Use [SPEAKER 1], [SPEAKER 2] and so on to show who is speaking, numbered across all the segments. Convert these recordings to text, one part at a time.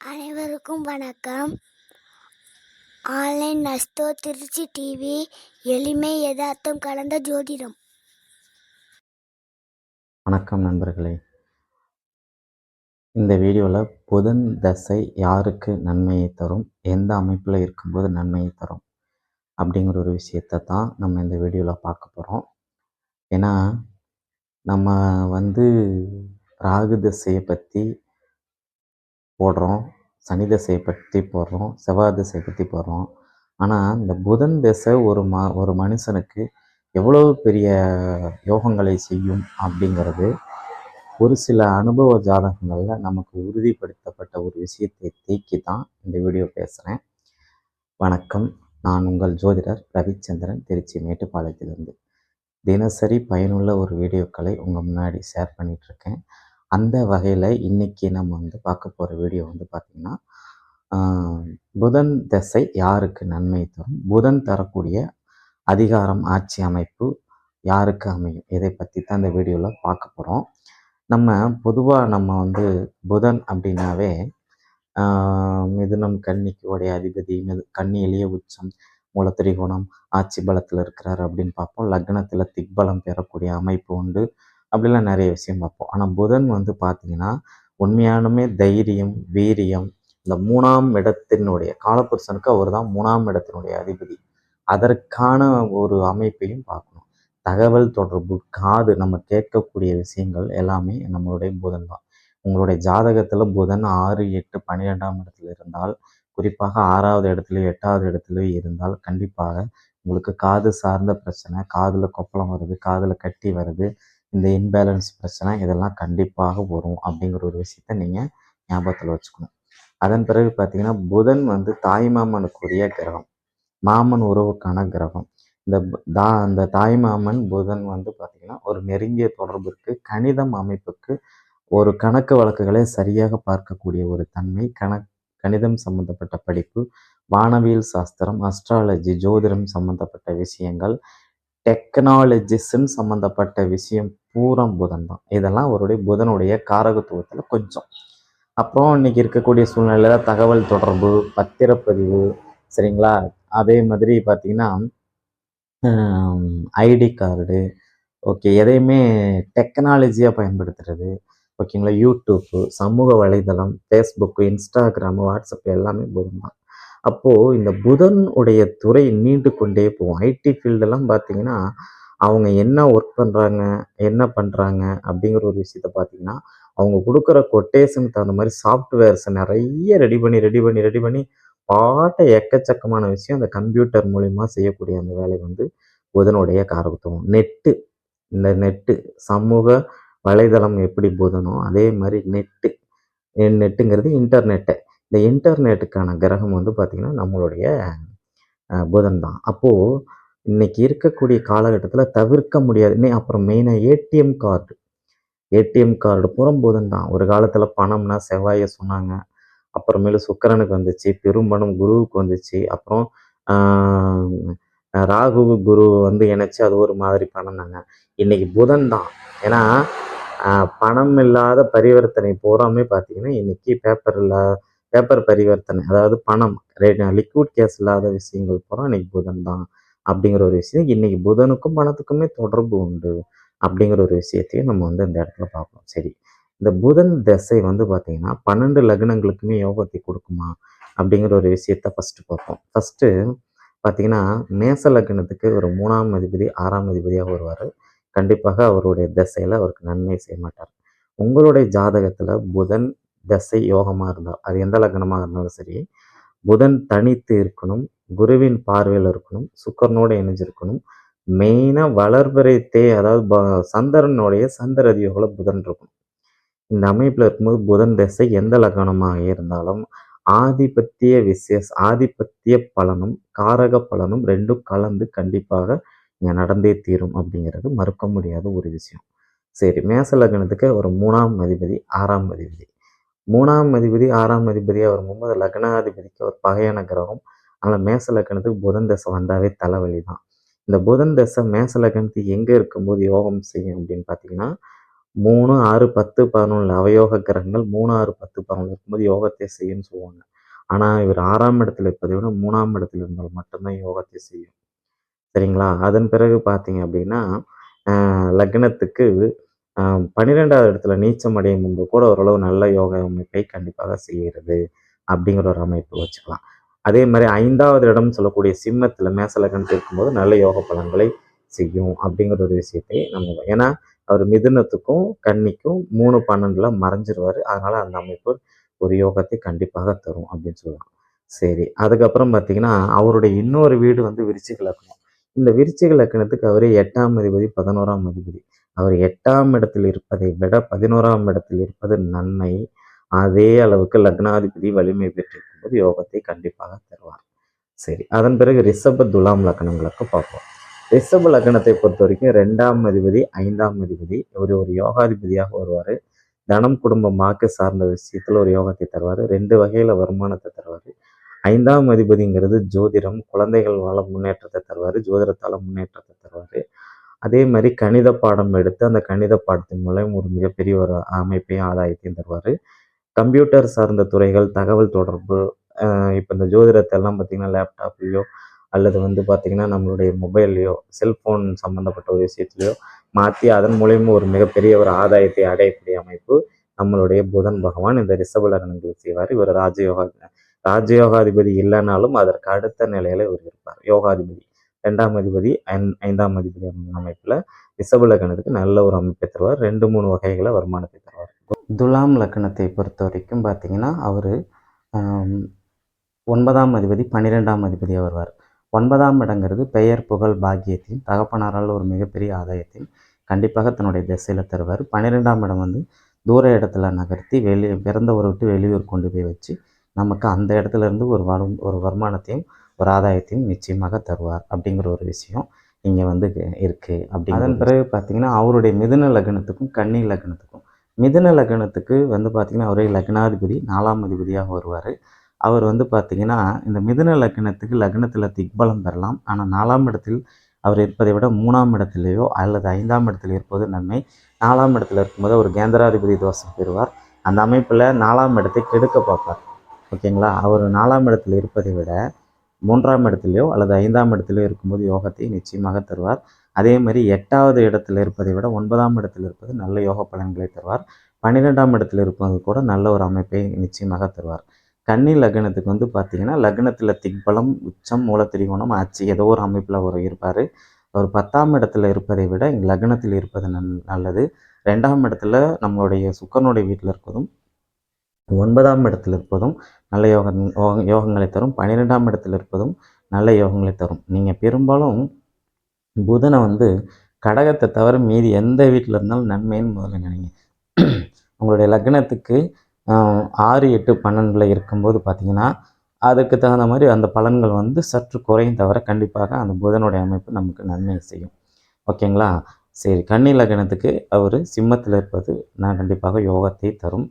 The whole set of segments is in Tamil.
[SPEAKER 1] அனைவருக்கும் வணக்கம். ஆன்லைன் நஸ்தோ திருச்சி டிவி எளிமை யதார்த்தம் கலந்த ஜோதிடம்.
[SPEAKER 2] வணக்கம் நண்பர்களே. இந்த வீடியோவில் புதன் தசை யாருக்கு நன்மையை தரும்? எந்த அமைப்பில் இருக்கும்போது நன்மையை தரும்? அப்படிங்கிற ஒரு விஷயத்தை தான் நம்ம இந்த வீடியோவில் பார்க்க போகிறோம் ஏன்னா நம்ம வந்து ராகு தசையை பற்றி போடுறோம். சனி தசையை பற்றி போடுறோம். செவ்வாய் தசையை பற்றி போடுறோம். ஆனால் இந்த புதன் தசை ஒரு ம ஒரு மனுஷனுக்கு எவ்வளவு பெரிய யோகங்களை செய்யும் அப்படிங்கிறது ஒரு சில அனுபவ ஜாதகங்களில் நமக்கு உறுதிப்படுத்தப்பட்ட ஒரு விஷயத்தை தேக்கி தான் இந்த வீடியோ பேசுகிறேன் வணக்கம். நான் உங்கள் ஜோதிடர் ரவிச்சந்திரன் திருச்சி மேட்டுப்பாளையத்திலிருந்து. தினசரி பயனுள்ள ஒரு வீடியோக்களை உங்கள் முன்னாடி ஷேர் பண்ணிகிட்ருக்கேன் அந்த வகையில் இன்றைக்கி நம்ம வந்து பார்க்க போகிற வீடியோ வந்து பார்த்திங்கன்னா புதன் திசை யாருக்கு நன்மை தரும்? புதன் தரக்கூடிய அதிகாரம் ஆட்சி அமைப்பு யாருக்கு அமையும்? இதை பற்றி தான் இந்த வீடியோவில் பார்க்க போகிறோம் நம்ம பொதுவாக நம்ம வந்து புதன் அப்படின்னாவே மிதுனம் கன்னிக்கு உடைய அதிபதி மிது கன்னியிலேயே உச்சம் மூலத்திரிகோணம் ஆட்சி பலத்தில் இருக்கிறார் அப்படின்னு பார்ப்போம். லக்னத்தில் திக்பலம் பெறக்கூடிய அமைப்பு உண்டு. அப்படிலாம் நிறைய விஷயம் பார்ப்போம். ஆனால் புதன் வந்து பார்த்திங்கன்னா உண்மையானுமே தைரியம் வீரியம் இந்த மூணாம் இடத்தினுடைய காலப்புருஷனுக்கு அவர் தான் மூணாம் இடத்தினுடைய அதிபதி. அதற்கான ஒரு அமைப்பையும் பார்க்கணும். தகவல் தொடர்பு காது நம்ம கேட்கக்கூடிய விஷயங்கள் எல்லாமே நம்மளுடைய புதன் தான். உங்களுடைய ஜாதகத்தில் புதன் ஆறு எட்டு பன்னிரெண்டாம் இடத்துல இருந்தால் குறிப்பாக ஆறாவது இடத்துலையும் எட்டாவது இடத்துலையும் இருந்தால் கண்டிப்பாக உங்களுக்கு காது சார்ந்த பிரச்சனை காதில் கொப்பளம் வருது காதில் கட்டி வருது இந்த இன்பேலன்ஸ் பிரச்சனை இதெல்லாம் கண்டிப்பாக வரும் அப்படிங்கிற ஒரு விஷயத்த நீங்கள் ஞாபகத்தில் வச்சுக்கணும். அதன் பிறகு பார்த்தீங்கன்னா புதன் வந்து தாய்மாமனுக்குரிய கிரகம் மாமன் உறவுக்கான கிரகம். இந்த தா அந்த தாய்மாமன் புதன் வந்து பார்த்திங்கன்னா ஒரு நெருங்கிய தொடர்பு இருக்குது கணிதம் அமைப்புக்கு ஒரு கணக்கு வழக்குகளை சரியாக பார்க்கக்கூடிய ஒரு தன்மை கணக் கணிதம் சம்மந்தப்பட்ட படிப்பு வானவியல் சாஸ்திரம் அஸ்ட்ராலஜி ஜோதிடம் சம்மந்தப்பட்ட விஷயங்கள் டெக்னாலஜிஸ்ன்னு சம்மந்தப்பட்ட விஷயம் பூரம் புதன் தான். இதெல்லாம் அவருடைய புதனுடைய காரகத்துவத்தில் கொஞ்சம். அப்புறம் இன்னைக்கு இருக்கக்கூடிய சூழ்நிலையில் தகவல் தொடர்பு பத்திரப்பதிவு சரிங்களா? அதே மாதிரி பார்த்திங்கன்னா ஐடி கார்டு ஓகே எதையுமே டெக்னாலஜியாக பயன்படுத்துறது ஓகேங்களா? யூடியூப்பு சமூக வலைதளம் ஃபேஸ்புக்கு இன்ஸ்டாகிராமு வாட்ஸ்அப் எல்லாமே புதன் தான். அப்போது இந்த புதன் உடைய துறை நீண்டு கொண்டே போகும். ஐடி ஃபீல்டெல்லாம் பார்த்தீங்கன்னா அவங்க என்ன ஒர்க் பண்ணுறாங்க என்ன பண்ணுறாங்க அப்படிங்கிற ஒரு விஷயத்த பார்த்தீங்கன்னா அவங்க கொடுக்குற கொட்டேஷனுக்கு தகுந்த மாதிரி சாஃப்ட்வேர்ஸை நிறைய ரெடி பண்ணி ரெடி பண்ணி ரெடி பண்ணி பாட்ட எக்கச்சக்கமான விஷயம் அந்த கம்ப்யூட்டர் மூலிமா செய்யக்கூடிய அந்த வேலை வந்து புதனுடைய காரகத்துவம். நெட்டு இந்த நெட்டு சமூக வலைதளம் எப்படி புதனோ அதே மாதிரி நெட்டு நெட்டுங்கிறது இன்டர்நெட்டை இந்த இன்டர்நெட்டுக்கான கிரகம் வந்து பார்த்திங்கன்னா நம்மளுடைய புதன் தான் அப்போது இன்றைக்கி இருக்கக்கூடிய காலகட்டத்தில் தவிர்க்க முடியாது. அப்புறம் மெயினாக ஏடிஎம் கார்டு ஏடிஎம் கார்டு புறம் புதன் தான் ஒரு காலத்தில் பணம்னா செவ்வாயை சொன்னாங்க. அப்புறமேலு சுக்கரனுக்கு வந்துச்சு பெரும்பணம் குருவுக்கு வந்துச்சு. அப்புறம் ராகு குரு வந்து இணைச்சி அது ஒரு மாதிரி பண்ணாங்க இன்றைக்கி புதன் தான் ஏன்னா பணம் இல்லாத பரிவர்த்தனை பூராமே பார்த்தீங்கன்னா இன்றைக்கி பேப்பர் இல்லாத பேப்பர் பரிவர்த்தனை அதாவது பணம் லிக்விட் கேஸ் இல்லாத விஷயங்கள் பூரா இன்னைக்கு புதன் தான் அப்படிங்கிற ஒரு விஷயம். இன்னைக்கு புதனுக்கும் பணத்துக்குமே தொடர்பு உண்டு அப்படிங்கிற ஒரு விஷயத்தையும் நம்ம வந்து இந்த இடத்துல பார்ப்போம் சரி இந்த புதன் திசை வந்து பார்த்திங்கன்னா பன்னெண்டு லக்னங்களுக்குமே யோகத்தை கொடுக்குமா அப்படிங்கிற ஒரு விஷயத்த ஃபஸ்ட்டு பார்ப்போம். ஃபஸ்ட்டு பார்த்தீங்கன்னா மேச லக்னத்துக்கு ஒரு மூணாம் அதிபதி ஆறாம் அதிபதியாக வருவார். கண்டிப்பாக அவருடைய திசையில் அவருக்கு நன்மை செய்ய மாட்டார். உங்களுடைய ஜாதகத்தில் புதன் தசை யோகமாக இருந்தால் அது எந்த லக்னமாக இருந்தாலும் சரி புதன் தனித்து இருக்கணும் குருவின் பார்வையில் இருக்கணும் சுக்கரனோடு இணைஞ்சிருக்கணும். மெயினாக வளர்பிறை தே அதாவது சந்திரனுடைய சந்திரதியோகில் புதன் இருக்கும் இந்த அமைப்பில் இருக்கும்போது புதன் திசை எந்த லக்னமாக இருந்தாலும் ஆதிபத்திய விசேஷ ஆதிபத்திய பலனும் காரக பலனும் ரெண்டும் கலந்து கண்டிப்பாக இங்கே நடந்தே தீரும் அப்படிங்கிறது மறுக்க முடியாத ஒரு விஷயம். சரி மேச லக்னத்துக்கு ஒரு மூணாம் அதிபதி ஆறாம் அதிபதி. மூணாம் அதிபதி ஆறாம் அதிபதியாக வரும்போது லக்னாதிபதிக்கு ஒரு பகையான கிரகம். அதனால் மேச லக்னத்துக்கு புதன் தசை வந்தாவே தலைவலி தான். இந்த புதன் தசை மேச லக்னத்துக்கு எங்கே இருக்கும்போது யோகம் செய்யும் அப்படின்னு பார்த்தீங்கன்னா மூணு ஆறு பத்து பதினொன்று அவயோக கிரகங்கள் மூணு ஆறு பத்து பதினொன்று இருக்கும்போது யோகத்தை செய்யும்னு சொல்லுவாங்க. ஆனால் இவர் ஆறாம் இடத்துல இருப்பதை விட மூணாம் இடத்துல இருந்தால் மட்டும்தான் யோகத்தை செய்யும். சரிங்களா? அதன் பிறகு பார்த்தீங்க அப்படின்னா லக்னத்துக்கு பன்னிரெண்டாவது இடத்துல நீச்சம் அடையும் முன்பு கூட ஓரளவு நல்ல யோக அமைப்பை கண்டிப்பாக செய்கிறது அப்படிங்கிற ஒரு அமைப்பு வச்சுக்கலாம். அதே மாதிரி ஐந்தாவது இடம் சொல்லக்கூடிய சிம்மத்தில் மேசலகன் இருக்கும்போது நல்ல யோக பலன்களை செய்யும் அப்படிங்கிற ஒரு விஷயத்தை நம்ம ஏன்னா அவர் மிதுனத்துக்கும் கன்னிக்கும் மூணு பன்னெண்டுல மறைஞ்சிருவார். அதனால அந்த அமைப்பு ஒரு யோகத்தை கண்டிப்பாக தரும் அப்படின்னு சொல்லலாம். சரி அதுக்கப்புறம் பார்த்தீங்கன்னா அவருடைய இன்னொரு வீடு வந்து விருச்சிக இந்த விருச்சிக லக்னத்துக்கு அவரே எட்டாம் அதிபதி பதினோராம் அதிபதி. அவர் எட்டாம் இடத்தில் இருப்பதை விட பதினோராம் இடத்தில் இருப்பது நன்மை. அதே அளவுக்கு லக்னாதிபதி வலிமை பெற்றிருக்கும் போது யோகத்தை கண்டிப்பாக தருவார். சரி அதன் பிறகு ரிஷப துலாம் லக்னங்களுக்கு பார்ப்போம். ரிஷப லக்னத்தை பொறுத்த வரைக்கும் ரெண்டாம் அதிபதி ஐந்தாம் அதிபதி இவர் ஒரு யோகாதிபதியாக வருவார். தனம் குடும்பம் வாக்கு சார்ந்த விஷயத்தில் ஒரு யோகத்தை தருவார். ரெண்டு வகையில் வருமானத்தை தருவார். ஐந்தாம் அதிபதிங்கிறது ஜோதிடம் குழந்தைகள் வாழ முன்னேற்றத்தை தருவார் ஜோதிடத்தால் முன்னேற்றத்தை தருவார். அதே மாதிரி கணித பாடம் எடுத்து அந்த கணித பாடத்தின் மூலம் ஒரு மிகப்பெரிய ஒரு அமைப்பையும் ஆதாயத்தையும் தருவார். கம்ப்யூட்டர் சார்ந்த துறைகள் தகவல் தொடர்பு இப்போ இந்த ஜோதிடத்தெல்லாம் பார்த்திங்கன்னா லேப்டாப்லேயோ அல்லது வந்து பார்த்திங்கன்னா நம்மளுடைய மொபைல்லையோ செல்ஃபோன் சம்மந்தப்பட்ட ஒரு விஷயத்துலையோ மாற்றி அதன் மூலயமா ஒரு மிகப்பெரிய ஒரு ஆதாயத்தை அடையக்கூடிய அமைப்பு நம்மளுடைய புதன் பகவான் இந்த ரிஷப லக்னங்களுக்கு செய்வார். இவர் ராஜயோகா ராஜயோகாதிபதி இல்லைனாலும் அதற்கு அடுத்த நிலையில இவர் இருப்பார். யோகாதிபதி. ரெண்டாம் அதிபதி ஐந்தாம் அதிபதி அமைப்பில் ரிஷப லக்னத்துக்கு நல்ல ஒரு அமைப்பை தருவார். ரெண்டு மூணு வகைகளை வருமானத்தை தருவார். துலாம் லக்னத்தை பொறுத்த வரைக்கும் பார்த்தீங்கன்னா அவர் ஒன்பதாம் அதிபதி பன்னிரெண்டாம் அதிபதியாக வருவார். ஒன்பதாம் இடங்கிறது பெயர் புகழ் பாக்கியத்தையும் தகப்பனாரால் ஒரு மிகப்பெரிய ஆதாயத்தையும் கண்டிப்பாக தன்னுடைய திசையில் தருவார். பன்னிரெண்டாம் இடம் வந்து தூர இடத்துல நகர்த்தி வெளியே பிறந்த ஒரு விட்டு வெளியூர் கொண்டு போய் வச்சு நமக்கு அந்த இடத்துல இருந்து ஒரு வரும் ஒரு வருமானத்தையும் ஒரு ஆதாயத்தையும் நிச்சயமாக தருவார் அப்படிங்கிற ஒரு விஷயம் இங்கே வந்து இருக்குது அப்படி அதன் பிறகு பார்த்தீங்கன்னா அவருடைய மிதுன லக்னத்துக்கும் கன்னி லக்னத்துக்கும் மிதுன லக்னத்துக்கு வந்து பார்த்திங்கன்னா அவரே லக்னாதிபதி நாலாம் அதிபதியாக வருவார். அவர் வந்து பார்த்திங்கன்னா இந்த மிதுன லக்னத்துக்கு லக்னத்தில் திக்பலம் பெறலாம். ஆனால் நாலாம் இடத்தில் அவர் இருப்பதை விட மூணாம் இடத்துலையோ அல்லது ஐந்தாம் இடத்தில் இருப்பது நன்மை. நாலாம் இடத்துல இருக்கும்போது அவர் கேந்திராதிபதி தோஷம் பெறுவார். அந்த அமைப்பில் நாலாம் இடத்தை கெடுக்க பார்ப்பார். ஓகேங்களா? அவர் நாலாம் இடத்தில் இருப்பதை விட மூன்றாம் இடத்துலையோ அல்லது ஐந்தாம் இடத்துலையோ இருக்கும்போது யோகத்தை நிச்சயமாக தருவார். அதே மாதிரி எட்டாவது இடத்துல இருப்பதை விட ஒன்பதாம் இடத்தில் இருப்பது நல்ல யோக பலன்களை தருவார். பன்னிரெண்டாம் இடத்தில் இருப்பது கூட நல்ல ஒரு அமைப்பை நிச்சயமாக தருவார். கன்னி லக்னத்துக்கு வந்து பார்த்தீங்கன்னா லக்னத்தில் திக்பலம் உச்சம் மூலத்திரிகோணம் ஆட்சி ஏதோ ஒரு அமைப்பில் அவர் இருப்பார். அவர் பத்தாம் இடத்துல இருப்பதை விட லக்னத்தில் இருப்பது நல் நல்லது. ரெண்டாம் இடத்துல நம்மளுடைய சுக்கரனுடைய வீட்டில் இருப்பதும் ஒன்பதாம் இடத்தில் இருப்பதும் நல்ல யோக யோகங்களை தரும். பன்னிரெண்டாம் இடத்தில் இருப்பதும் நல்ல யோகங்களை தரும். நீங்கள் பெரும்பாலும் புதனை வந்து கடகத்தை தவிர மீதி எந்த வீட்டில் இருந்தாலும் நன்மைன்னு முதல்ல நினைங்க. உங்களுடைய லக்னத்துக்கு ஆறு எட்டு பன்னெண்டில் இருக்கும்போது பார்த்தீங்கன்னா அதுக்கு தகுந்த மாதிரி அந்த பலன்கள் வந்து சற்று குறையும் தவிர கண்டிப்பாக அந்த புதனுடைய அமைப்பு நமக்கு நன்மை செய்யும். ஓகேங்களா? சரி கன்னி லக்னத்துக்கு அவர் சிம்மத்தில் இருப்பது நான் கண்டிப்பாக யோகத்தை தரும்.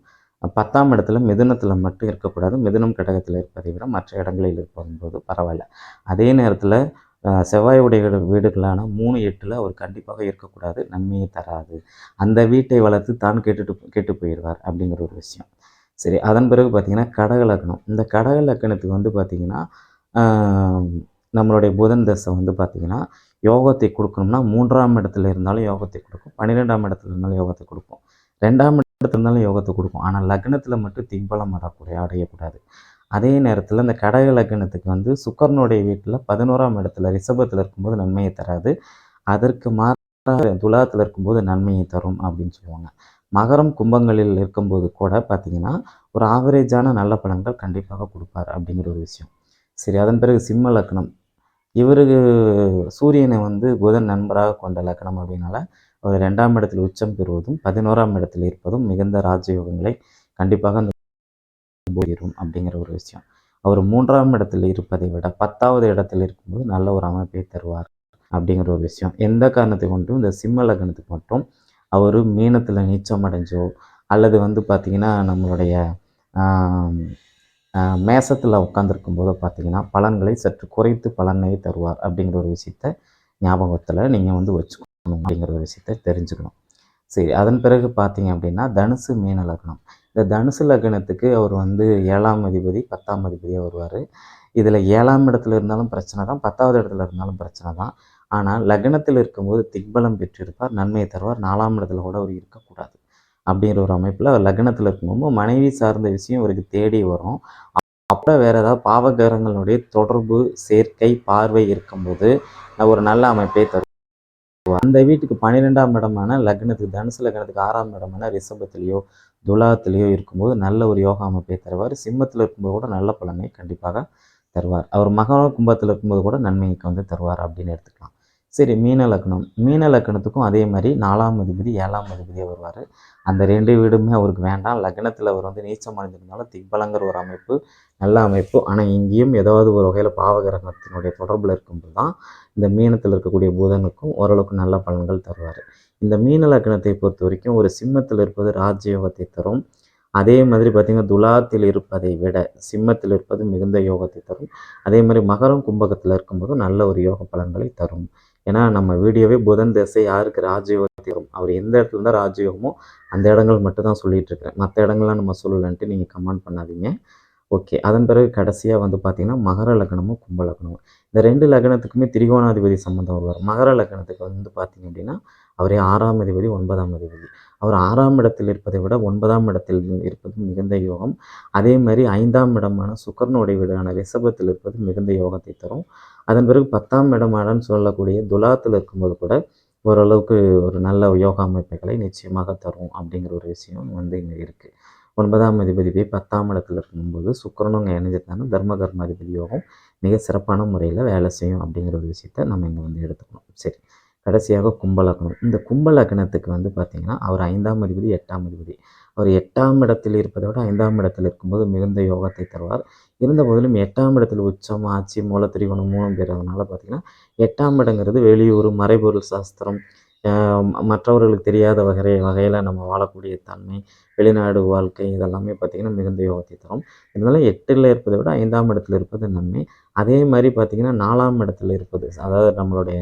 [SPEAKER 2] பத்தாம் இடத்துல மிதுனத்தில் மட்டும் இருக்கக்கூடாது. மிதுனம் கடகத்தில் இருப்பதை விட மற்ற இடங்களில் இருக்கும்போது பரவாயில்ல. அதே நேரத்தில் செவ்வாயுடைய வீடுகளான மூணு எட்டில் அவர் கண்டிப்பாக இருக்கக்கூடாது. நன்மையை தராது. அந்த வீட்டை வளர்த்து தான் கேட்டுட்டு கேட்டு போயிடுவார் அப்படிங்கிற ஒரு விஷயம். சரி அதன் பிறகு பார்த்திங்கன்னா கடக லக்னம் இந்த கடக லக்கணத்துக்கு வந்து பார்த்திங்கன்னா நம்மளுடைய புதன் தசை வந்து பார்த்திங்கன்னா யோகத்தை கொடுக்கணும்னா மூன்றாம் இடத்துல இருந்தாலும் யோகத்தை கொடுக்கும். பன்னிரெண்டாம் இடத்துல இருந்தாலும் யோகத்தை கொடுக்கும். ரெண்டாம் இடத்துல இருந்தாலும் யோகத்தை கொடுக்கும். ஆனால் லக்னத்தில் மட்டும் திம்பலம் வரக்கூடிய அடையக்கூடாது. அதே நேரத்தில் இந்த கடக லக்னத்துக்கு வந்து சுக்கரனுடைய வீட்டில் பதினோராம் இடத்துல ரிஷபத்தில் இருக்கும்போது நன்மையை தராது. அதற்கு மாறாக துலாத்தில் இருக்கும்போது நன்மையை தரும் அப்படின்னு சொல்லுவாங்க. மகரம் கும்பங்களில் இருக்கும்போது கூட பார்த்தீங்கன்னா ஒரு ஆவரேஜான நல்ல பலன்கள் கண்டிப்பாக கொடுப்பார் அப்படிங்கிற ஒரு விஷயம். சரி அதன் பிறகு சிம்ம லக்னம். இவருக்கு சூரியனை வந்து புதன் நண்பராக கொண்ட லக்னம் அப்படின்னால அவர் ரெண்டாம் இடத்தில் உச்சம் பெறுவதும் பதினோராம் இடத்தில் இருப்பதும் மிகுந்த ராஜயோகங்களை கண்டிப்பாக அந்த போயிடும் அப்படிங்கிற ஒரு விஷயம். அவர் மூன்றாம் இடத்தில் இருப்பதை விட பத்தாவது இடத்தில் இருக்கும்போது நல்ல ஒரு அமைப்பை தருவார் அப்படிங்கிற ஒரு விஷயம். எந்த காரணத்தை கொண்டும் இந்த சிம்ம லக்னத்துக்கு மட்டும் அவர் மீனத்தில் நீச்சம் அடைஞ்சோ அல்லது வந்து பார்த்திங்கன்னா நம்மளுடைய மேசத்தில் உட்காந்துருக்கும் போது பார்த்திங்கன்னா பலன்களை சற்று குறைத்து பலனை தருவார் அப்படிங்கிற ஒரு விஷயத்த ஞாபகத்தில் நீங்கள் வந்து வச்சுக்கணும் அப்படிங்கிற ஒரு விஷயத்த தெரிஞ்சுக்கணும். சரி அதன் பிறகு பார்த்தீங்க அப்படின்னா தனுசு மீன லக்னம். இந்த தனுசு லக்னத்துக்கு அவர் வந்து ஏழாம் அதிபதி பத்தாம் அதிபதியாக வருவார். இதில் ஏழாம் இடத்துல இருந்தாலும் பிரச்சனை தான் பத்தாவது இடத்துல இருந்தாலும் பிரச்சனை தான். ஆனால் லக்னத்தில் இருக்கும்போது திக்பலம் பெற்றிருப்பார் நன்மையை தருவார். நாலாம் இடத்துல கூட அவர் இருக்கக்கூடாது அப்படிங்கிற ஒரு அமைப்பில் அவர் லக்னத்தில் இருக்கும்போது மனைவி சார்ந்த விஷயம் அவருக்கு தேடி வரும். அப்போ வேறு ஏதாவது பாவகரங்களுடைய தொடர்பு சேர்க்கை பார்வை இருக்கும்போது ஒரு நல்ல அமைப்பை தரும். அந்த வீட்டுக்கு பன்னிரெண்டாம் இடமான லக்னத்துக்கு தனுசு லக்னத்துக்கு ஆறாம் இடமான ரிஷபத்திலேயோ துலாத்திலேயோ இருக்கும்போது நல்ல ஒரு யோகா அமைப்பை தருவார். சிம்மத்தில் இருக்கும்போது கூட நல்ல பலனை கண்டிப்பாக தருவார். அவர் மகர கும்பத்தில் இருக்கும்போது கூட நன்மைக்கு வந்து தருவார் அப்படின்னு எடுத்துக்கலாம். சரி மீன லக்னம். மீன லக்னத்துக்கும் அதே மாதிரி நாலாம் அதிபதி ஏழாம் அதிபதியாக வருவார். அந்த ரெண்டு வீடுமே அவருக்கு வேண்டாம். லக்னத்தில் அவர் வந்து நீச்சம் அடைஞ்சிருந்தாலும் திக்பலங்கிற ஒரு அமைப்பு நல்ல அமைப்பு. ஆனால் இங்கேயும் ஏதாவது ஒரு வகையில் பாவகிரகத்தினுடைய தொடர்பில் இருக்கும்போது தான் இந்த மீனத்தில் இருக்கக்கூடிய புதனுக்கும் ஓரளவுக்கு நல்ல பலன்கள் தருவார். இந்த மீன லக்னத்தை பொறுத்த வரைக்கும் ஒரு சிம்மத்தில் இருப்பது ராஜயோகத்தை தரும். அதே மாதிரி பார்த்திங்கன்னா துலாத்தில் இருப்பதை விட சிம்மத்தில் இருப்பது மிகுந்த யோகத்தை தரும். அதே மாதிரி மகரம் கும்பகத்தில் இருக்கும்போது நல்ல ஒரு யோக பலன்களை தரும். ஏன்னா நம்ம வீடியோவே புதன் திசை யாருக்கு ராஜயோகம் அவர் எந்த இடத்துல இருந்தால் ராஜயோகமோ அந்த இடங்கள் மட்டும் தான் சொல்லிகிட்டு இருக்கிறேன். மற்ற இடங்கள்லாம் நம்ம சொல்லலன்ட்டு நீங்கள் கமெண்ட் பண்ணாதீங்க. ஓகே அதன் பிறகு கடைசியாக வந்து பார்த்திங்கன்னா மகர லக்னமும் கும்ப லக்னமும். இந்த ரெண்டு லக்னத்துக்குமே திரிகோணாதிபதி சம்மந்தம் வருவார் மகர லக்னத்துக்கு வந்து பார்த்திங்க அப்படின்னா அவரே ஆறாம் அதிபதி ஒன்பதாம் அதிபதி. அவர் ஆறாம் இடத்தில் இருப்பதை விட ஒன்பதாம் இடத்தில் இருப்பது மிகுந்த யோகம். அதே மாதிரி ஐந்தாம் இடமான சுக்கரனுடைய வீடான ரிஷபத்தில் இருப்பது மிகுந்த யோகத்தை தரும். அதன் பிறகு பத்தாம் இடமான சொல்லக்கூடிய துலாத்தில் இருக்கும்போது கூட ஓரளவுக்கு ஒரு நல்ல யோகா அமைப்புகளை நிச்சயமாக தரும் அப்படிங்கிற ஒரு விஷயம் வந்து இங்கே இருக்குது ஒன்பதாம் அதிபதி போய் பத்தாம் இடத்துல இருக்கும்போது சுக்கரனும் இங்கே இணைஞ்சிருந்தாலும் தர்ம கர்மாதிபதி யோகம் மிக சிறப்பான முறையில் வேலை செய்யும் அப்படிங்கிற ஒரு விஷயத்த நம்ம இங்கே வந்து எடுத்துக்கணும். சரி. கடைசியாக கும்பலக்கணம் இந்த கும்பலக்கணத்துக்கு வந்து பார்த்திங்கன்னா அவர் ஐந்தாம் அதிபதி எட்டாம் அதிபதி. அவர் எட்டாம் இடத்தில் இருப்பதை விட ஐந்தாம் இடத்தில் இருக்கும்போது மிகுந்த யோகத்தை தருவார். இருந்த போதிலும் எட்டாம் இடத்தில் உச்சம் ஆட்சி மூலத்திரிகோணம் மூலம் பெறுறதுனால பார்த்திங்கன்னா எட்டாம் இடங்கிறது வெளியூர் மறைபொருள் சாஸ்திரம் மற்றவர்களுக்கு தெரியாத வகை வகையில் நம்ம வாழக்கூடிய தன்மை வெளிநாடு வாழ்க்கை இதெல்லாமே பார்த்திங்கன்னா மிகுந்த யோகத்தை தரும். இருந்தாலும் எட்டில் இருப்பதை விட ஐந்தாம் இடத்துல இருப்பது நன்மை. அதே மாதிரி பார்த்திங்கன்னா நாலாம் இடத்துல இருப்பது அதாவது நம்மளுடைய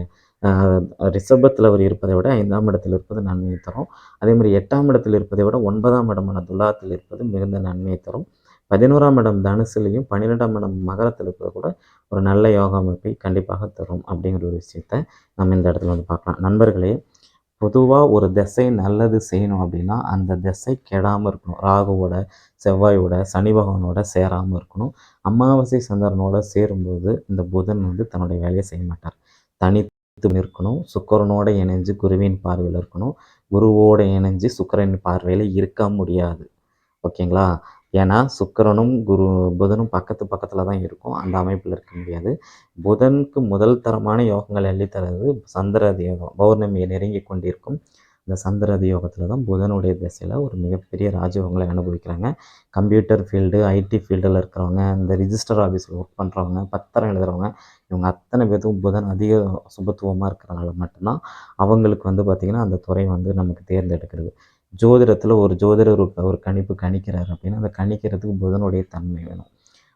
[SPEAKER 2] ரிஷபத்தில் அவர் இருப்பதை விட ஐந்தாம் இடத்தில் இருப்பது நன்மையை தரும். அதே மாதிரி எட்டாம் இடத்தில் இருப்பதை விட ஒன்பதாம் இடமான துலாத்தில் இருப்பது மிகுந்த நன்மையை தரும். பதினோராம் இடம் தனுசுலையும் பன்னிரெண்டாம் இடம் மகரத்தில் இருப்பது கூட ஒரு நல்ல யோகா அமைப்பை கண்டிப்பாக தரும் அப்படிங்கிற ஒரு விஷயத்த நம்ம இந்த இடத்துல வந்து பார்க்கலாம். நண்பர்களே பொதுவாக ஒரு திசை நல்லது செய்யணும் அப்படின்னா அந்த திசை கெடாமல் இருக்கணும். ராகுவோட செவ்வாயோட சனி பகவானோட சேராமல் இருக்கணும். அமாவாசை சந்திரனோட சேரும்போது இந்த புதன் வந்து தன்னுடைய வேலையை செய்ய மாட்டார். தனி இருக்கணும் சுக்கரனோட இணைஞ்சு குருவின் பார்வையில் இருக்கணும். குருவோட இணைஞ்சு சுக்கரன் பார்வையில் இருக்க முடியாது. ஓகேங்களா? ஏன்னா சுக்கரனும் குரு புதனும் பக்கத்து பக்கத்தில் தான் இருக்கும். அந்த அமைப்பில் இருக்க முடியாது. புதனுக்கு முதல் தரமான யோகங்கள் அள்ளித்தரது சந்திர யோகம் பௌர்ணமியை நெருங்கி கொண்டிருக்கும். இந்த சந்திரதி யோகத்தில் தான் புதனுடைய திசையில் ஒரு மிகப்பெரிய ராஜயோகங்களை அனுபவிக்கிறாங்க. கம்ப்யூட்டர் ஃபீல்டு ஐடி ஃபீல்டில் இருக்கிறவங்க இந்த ரிஜிஸ்டர் ஆஃபீஸில் ஒர்க் பண்ணுறவங்க பத்திரம் எழுதுகிறவங்க இவங்க அத்தனை பேர்த்துக்கும் புதன் அதிக சுபத்துவமாக இருக்கிறனால மட்டும்தான் அவங்களுக்கு வந்து பார்த்திங்கன்னா அந்த துறை வந்து நமக்கு தேர்ந்தெடுக்கிறது. ஜோதிடத்தில் ஒரு ஜோதிடர் ஒரு கணிப்பு கணிக்கிறார் அப்படின்னா அந்த கணிக்கிறதுக்கு புதனுடைய தன்மை வேணும்.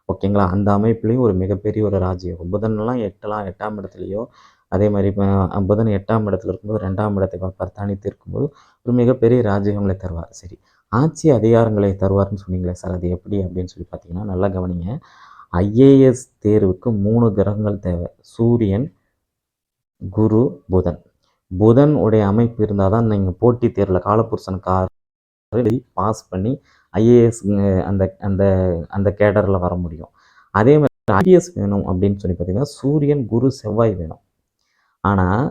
[SPEAKER 2] ஓகேங்களா? அந்த அமைப்புலேயும் ஒரு மிகப்பெரிய ஒரு ராஜயோகம். புதன்லாம் எட்டலாம் எட்டாம் இடத்துலையோ அதே மாதிரி இப்போ புதன் எட்டாம் இடத்துல இருக்கும்போது ரெண்டாம் இடத்தை பார்ப்பார் தனித்து இருக்கும்போது ஒரு மிகப்பெரிய ராஜ்யங்களை தருவார். சரி ஆட்சி அதிகாரங்களை தருவார்னு சொன்னீங்களே சார் அது எப்படி அப்படின்னு சொல்லி பார்த்தீங்கன்னா நல்லா கவனிங்க. ஐஏஎஸ் தேர்வுக்கு மூணு கிரகங்கள் தேவை. சூரியன் குரு புதன். புதன் உடைய அமைப்பு இருந்தால் தான் நீங்கள் போட்டித் தேர்வில் காலபுருஷன் கார் பாஸ் பண்ணி ஐஏஎஸ் அந்த அந்த அந்த கேடரில் வர முடியும். அதே மாதிரி ஐஏஎஸ் வேணும் அப்படின்னு சொல்லி பார்த்தீங்கன்னா சூரியன் குரு செவ்வாய் வேணும். ஆனால்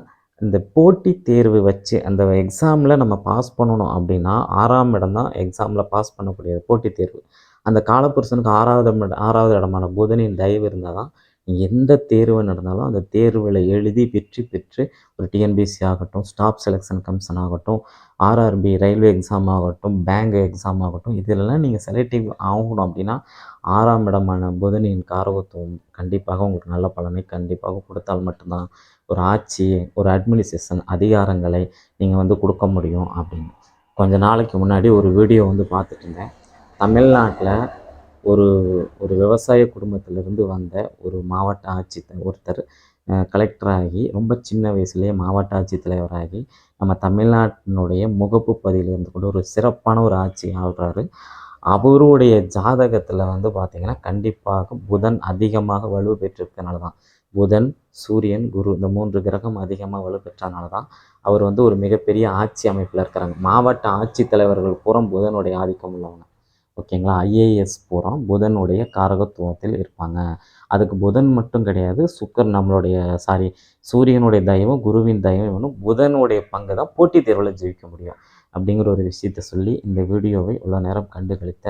[SPEAKER 2] இந்த போட்டி தேர்வு வச்சு அந்த எக்ஸாமில் நம்ம பாஸ் பண்ணணும் அப்படின்னா ஆறாம் இடம் தான் எக்ஸாமில் பாஸ் பண்ணக்கூடியது போட்டித் தேர்வு. அந்த காலப்புருஷனுக்கு ஆறாவது ஆறாவது இடமான புதனின் தயவு இருந்தால் தான் எந்த தேர்வு நடந்தாலும் அந்த தேர்வில் எழுதி வெற்றி பெற்று ஒரு டிஎன்பிஎஸ்சி ஆகட்டும் ஸ்டாஃப் செலெக்ஷன் கமிஷன் ஆகட்டும் ஆர்ஆர்பி ரயில்வே எக்ஸாம் ஆகட்டும் பேங்க் எக்ஸாம் ஆகட்டும் இதிலெல்லாம் நீங்கள் செலக்டிவ் ஆகணும் அப்படின்னா ஆறாம் இடமான புதனின் காரகத்துவம் கண்டிப்பாக உங்களுக்கு நல்ல பலனை கண்டிப்பாக கொடுத்தால் மட்டும்தான் ஒரு ஆட்சி ஒரு அட்மினிஸ்ட்ரேஷன் அதிகாரங்களை நீங்கள் வந்து கொடுக்க முடியும் அப்படின்னு. கொஞ்ச நாளைக்கு முன்னாடி ஒரு வீடியோ வந்து பார்த்துட்டு இருந்தேன். தமிழ்நாட்டில் ஒரு ஒரு விவசாய குடும்பத்திலிருந்து வந்த ஒரு மாவட்ட ஆட்சி ஒருத்தர் கலெக்டராகி ரொம்ப சின்ன வயசுலேயே மாவட்ட ஆட்சித்தலைவராகி நம்ம தமிழ்நாட்டினுடைய முகப்பு பதிலிருந்து கூட ஒரு சிறப்பான ஒரு ஆட்சி ஆள்றாரு. அவருடைய ஜாதகத்தில் வந்து பார்த்திங்கன்னா கண்டிப்பாக புதன் அதிகமாக வலு பெற்றிருக்கனால தான். புதன் சூரியன் குரு இந்த மூன்று கிரகம் அதிகமாக வலுப்பெற்றனால தான் அவர் வந்து ஒரு மிகப்பெரிய ஆட்சி அமைப்பில் இருக்கிறாங்க. மாவட்ட ஆட்சித்தலைவர்கள் பூரம் புதனுடைய ஆதிக்கம் உள்ளவங்க. ஓகேங்களா? ஐஏஎஸ் பூரா புதனுடைய காரகத்துவத்தில் இருப்பாங்க. அதுக்கு புதன் மட்டும் கிடையாது சுக்கர் நம்மளுடைய சாரி சூரியனுடைய தயவும் குருவின் தயவும் புதனுடைய பங்கு தான் போட்டித் தேர்வில் ஜெயிக்க முடியும் அப்படிங்கிற ஒரு விஷயத்த சொல்லி இந்த வீடியோவை இவ்வளோ நேரம் கண்டு கழித்த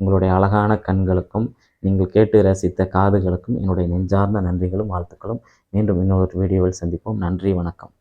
[SPEAKER 2] உங்களுடைய அழகான கண்களுக்கும் நீங்கள் கேட்டு ரசித்த காதுகளுக்கும் என்னுடைய நெஞ்சார்ந்த நன்றிகளும் வாழ்த்துக்களும். மீண்டும் இன்னொரு வீடியோவில் சந்திப்போம். நன்றி வணக்கம்.